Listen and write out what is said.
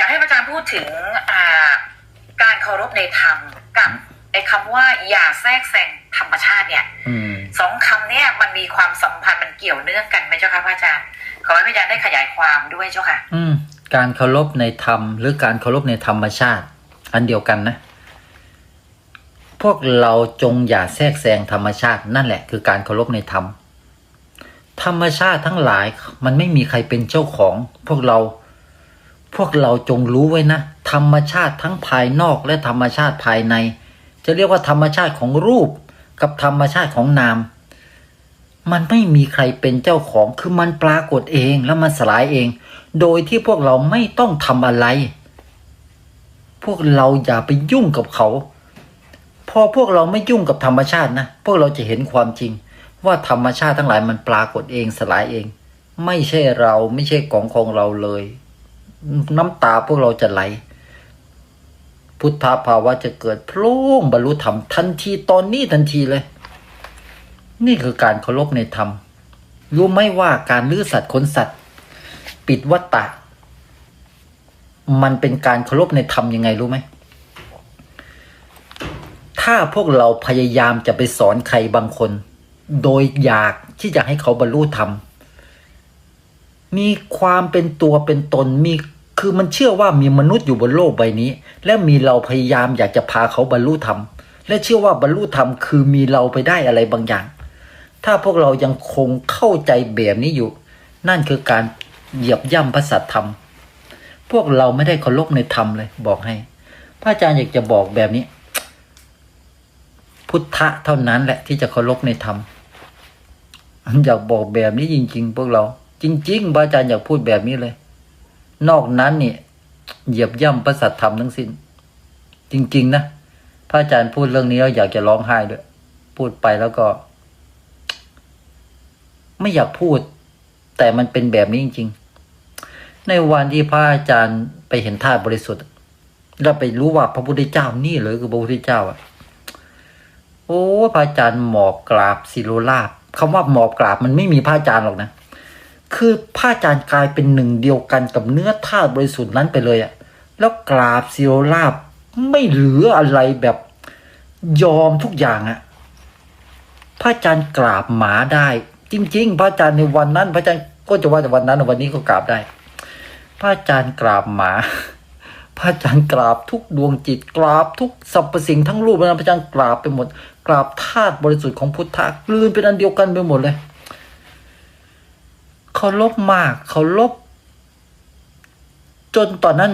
อยากให้พระอาจารย์พูดถึงอ่าการเคารพในธรรมกับไอ้คำว่าอย่าแทรกแซงธรรมชาติเนี่ยอืมสองคำเนี่ยมันมีความสัมพันธ์มันเกี่ยวเนื่องกันไหมเจ้าค่ะพระอาจารย์ขอให้พระอาจารย์ได้ขยายความด้วยเจ้าค่ะ อืม การเคารพในธรรม หรือการเคารพในธรรมชาติ อันเดียวกันนะ พวกเราจงอย่าแทรกแซงธรรมชาตินั่นแหละ คือการเคารพในธรรม ธรรมชาติทั้งหลายมันไม่มีใครเป็นเจ้าของ พวกเรา พวกเราจงรู้ไว้นะ ธรรมชาติทั้งภายนอกและธรรมชาติภายใน จะเรียกว่าธรรมชาติของรูปกับธรรมชาติของนาม มันไม่มีใครเป็นเจ้าของคือมันปรากฏเองแล้วมันสลายเอง โดยที่พวกเราไม่ต้องทำอะไร พวกเราอย่าไปยุ่งกับเขา พอพวกเราไม่ยุ่งกับธรรมชาตินะ พวกเราจะเห็นความจริง ว่าธรรมชาติทั้งหลายมันปรากฏเองสลายเอง ไม่ใช่เราไม่ใช่ของของเราเลย น้ำตาพวกเราจะไหล พุทธภาวะจะเกิดพล่งบรรลุธรรมทันทีตอนนี้ทันทีเลย นี่คือการเคารพในธรรม รู้ไหมว่าการลื้อสัตว์ขนสัตว์ ปิดวัตตะ มันเป็นการเคารพในธรรมยังไงรู้ไหม ถ้าพวกเราพยายามจะไปสอนใครบางคน โดยอยากที่จะให้เขาบรรลุธรรม มีความเป็นตัวเป็นตนมีคือมันเชื่อว่ามีมนุษย์อยู่บนโลกใบนี้ และมีเราพยายามอยากจะพาเขาบรรลุธรรม และเชื่อว่าบรรลุธรรมคือมีเราไปได้อะไรบางอย่าง ถ้าพวกเรายังคงเข้าใจแบบนี้อยู่ นั่นคือการเหยียบย่ำพระสัตธรรม พวกเราไม่ได้เคารพในธรรมเลย บอกให้ พระอาจารย์อยากจะบอกแบบนี้ พุทธะเท่านั้นแหละที่จะเคารพในธรรมอยากบอกแบบนี้จริง ๆ พวกเรา จริงๆพระอาจารย์อยากพูดแบบนี้เลย นอกนั้นเนี่ยเหยียบย่ำพระสัตธรรมทั้งสิ้น จริง ๆ นะพระอาจารย์พูดเรื่องนี้แล้วอยากจะร้องไห้ด้วย พูดไปแล้วก็ ไม่อยากพูด แต่มันเป็นแบบนี้จริง ๆ ในวันที่พระอาจารย์ไปเห็นธาตุบริสุทธิ์เราไปรู้ว่าพระพุทธเจ้านี่เลยคือพระพุทธเจ้าอะ โอ้พระอาจารย์หมอบกราบศิโรลาบคำว่าหมอบกราบมันไม่มีพระอาจารย์หรอกนะ คือพระอาจารย์กลายเป็นหนึ่งเดียวกันกับเนื้อธาตุบริสุทธิ์นั้นไปเลยอะแล้วกราบศิโรลาบไม่เหลืออะไรแบบยอมทุกอย่างอะพระอาจารย์กราบหมาได้ จริง ๆ พระอาจารย์ในวันนั้น พระอาจารย์ก็จะว่าแต่วันนั้นวันนี้ก็กราบได้ พระอาจารย์กราบหมา พระอาจารย์กราบทุกดวงจิตกราบทุกสรรพสิ่งทั้งรูปนะพระอาจารย์กราบไปหมด กราบธาตุบริสุทธิ์ของพุทธะกลืนเป็นอันเดียวกันไปหมดเลย เคารพมากเคารพจนตอนนั้น